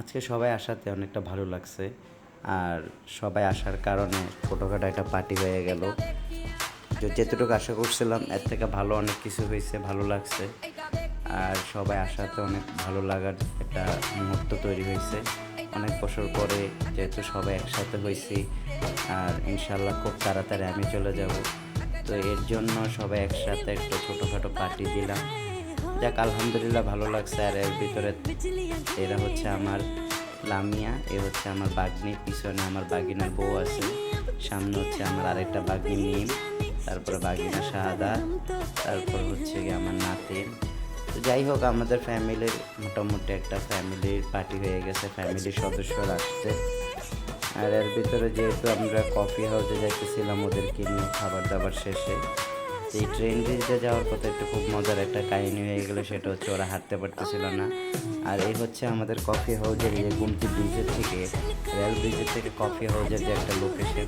আজকে সবাই আসাতে অনেকটা ভালো লাগছে। আর সবাই আসার কারণে ছোটোখাটো একটা পার্টি হয়ে গেল। যেতটুকু আশা করছিলাম, এর থেকে ভালো অনেক কিছু হয়েছে, ভালো লাগছে। আর সবাই আসাতে অনেক ভালো লাগার একটা মুহূর্ত তৈরি হয়েছে। অনেক বছর পরে যেহেতু সবাই একসাথে হয়েছি, আর ইনশাল্লাহ খুব তাড়াতাড়ি আমি চলে যাব। তো এর জন্য সবাই একসাথে একটা ছোটোখাটো পার্টি দিলাম। যাক, আলহামদুলিল্লাহ ভালো লাগছে। আর এর ভিতরে এরা হচ্ছে আমার লামিয়া, এ হচ্ছে আমার বাগনি, পিছনে আমার বাগিনার বউ আছে। সামনে হচ্ছে আমার আরেকটা বাগনি মিম, তারপরে বাগিনা শাহাদা, তারপর হচ্ছে গিয়ে আমার নাতিন তো যাই হোক, আমাদের ফ্যামিলির মোটামুটি একটা ফ্যামিলির পার্টি হয়ে গেছে ফ্যামিলির সদস্যরা আসছে। আর এর ভিতরে যেহেতু আমরা কফি হাউসে যাইতেছিলাম, ওদেরকে নিয়ে খাবার দাবার শেষে। এই ট্রেন ব্রিজে যাওয়ার কথা একটা খুব মজার একটা কাহিনী হয়ে গেলো, সেটা হচ্ছে ওরা হাঁটতে পারতেছিল না। আর এই হচ্ছে আমাদের কফি হাউসের যে গুমতি ব্রিজের থেকে রেল ব্রিজের থেকে কফি হাউসের যে একটা লোকেশন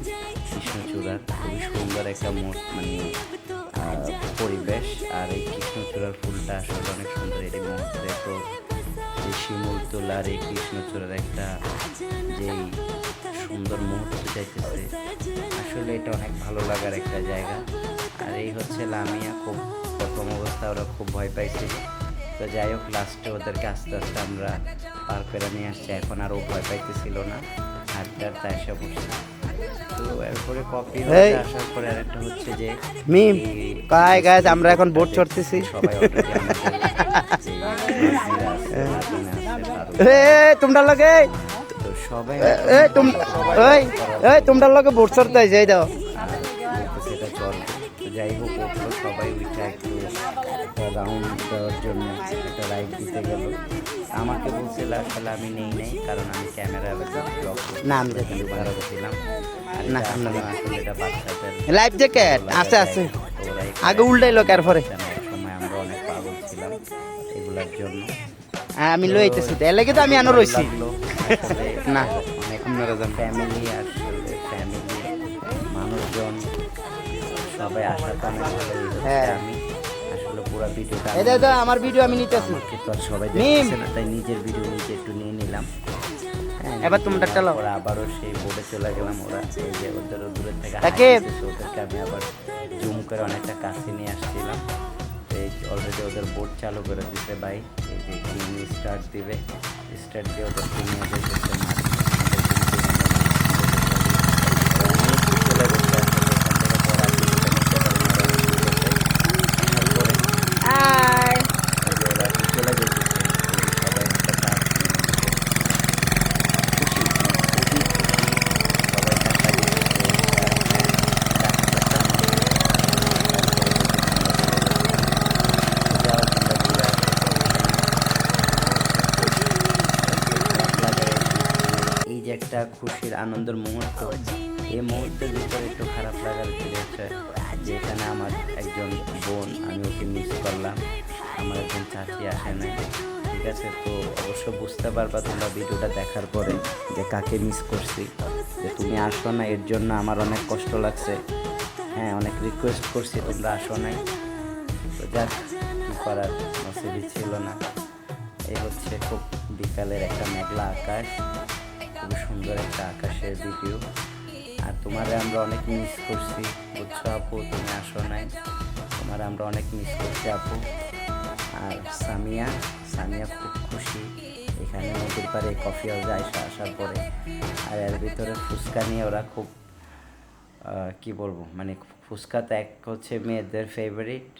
কৃষ্ণচূড়ার খুবই সুন্দর একটা মোট মানে পরিবেশ। আর এই কৃষ্ণচূড়ার ফুলটা আসলে অনেক সুন্দর এটি মুহূর্তে তো এই শিমুল তোলার এই কৃষ্ণচূড়ার একটা যেই সুন্দর মুহূর্ত যাইতেছে। আসলে এটা অনেক ভালো লাগার একটা জায়গা। আর এই হচ্ছে লামিয়া খুব প্রথম অবস্থা ওরা খুব ভয় পাইছিল তো যাই হোক লাস্টে ওদেরকে আস্তে আস্তে আমরা পার করে নিয়ে আসছি। এখন আর ও ভয় পাইতেছিল না হাঁটতে হাঁটতে এসে বসে তো এরপরে কপি আসার পরে আরেকটা হচ্ছে যে মিম কায় গায়ে আমরা এখন বোট চড়তেছি। সবাই তোমরা লগে সবাই তোমরা লগে বোট চড়তে যাই দাও। যাই হোক উঠল সবাই উঠে একটু একটা রাউন্ড দেওয়ার জন্য একটা রাইড দিতে গেল। আমাকে বলছিল আসলে আমি নেই নাই কারণ আমি ক্যামেরা না, আমি বানাতে আর না, আসলে এটা বাচ্চাদের লাইফ জ্যাকেট আছে আছে। আগে উল্টাইলো কার পরে? সময় আমরা অনেক পাগল ছিলাম এগুলোর জন্য। আমি লই আইতেছি লাগে তো আমি আনো রইছি। না। আপনারা যান ফ্যামিলি আসলে ফ্যামিলি মানুষজন। সবাই ভালোই হচ্ছে হ্যাঁ। আমি আসলে পুরো ভিডিওটা দাও, দাও, আমার ভিডিও আমি নিতেছি। তো সবাই মিম। দেখতেছে না তাই নিজের ভিডিও নিজে একটু নিয়ে নিলাম। হ্যাঁ, এবার তোমরা চালাও। ওরা আবারও সেই বোর্ডে চলে গেলাম ওরা এই যে ওদের দূরের থেকে ওদেরকে আমি আবার জুম করে অনেকটা কাছে নিয়ে আসছিলাম। এই অলরেডি ওদের বোর্ড চালু করে দিতে ভাই। এই যে স্টার্ট দিবে। স্টার্ট দিয়ে ওদেরকে নিয়ে যেতেছে মাঠ। চলে গেছে আসলে এখান থেকে পড়া ভিডিওটা নিতে পারি না, ওরা ভিডিওতে। তারপরে ওরা চলে যেতেছে সবাই একটা কাজ খুশি খুবই খুশি সবাই টাকা এই যে একটা খুশির আনন্দের মুহূর্ত। এই মুহূর্তের ভিতরে একটু খারাপ লাগার ফিরে হচ্ছে যে এখানে আমার একজন বোন, আমি ওকে মিস করলাম। আমার একজন চাচি আসে নাই। ঠিক আছে, তো অবশ্য বুঝতে পারবা তোমরা ভিডিওটা দেখার পরে যে কাকে মিস করছি। যে তুমি আসো না এর জন্য আমার অনেক কষ্ট লাগছে। হ্যাঁ অনেক রিকোয়েস্ট করছি, তোমরা আসো নাই। তো যাক, কী করার, নসিবই ছিল না। এই হচ্ছে খুব বিকালের একটা মেঘলা আকাশ। খুবই সুন্দর একটা আকাশের ভিডিও আর তোমারে আমরা অনেক মিস করছি। বুঝছ আপু, তুমি আসো নাই। তোমার আমরা অনেক মিস করছি আপু। আর সামিয়া সামিয়া খুব খুশি। এখানে নদীর পাড়ে কফি হাউসে আসা আসার পরে। আর এর ভিতরে ফুচকা নিয়ে ওরা খুব কি বলব? মানে ফুচকা তো এক হচ্ছে মেয়েদের ফেভারিট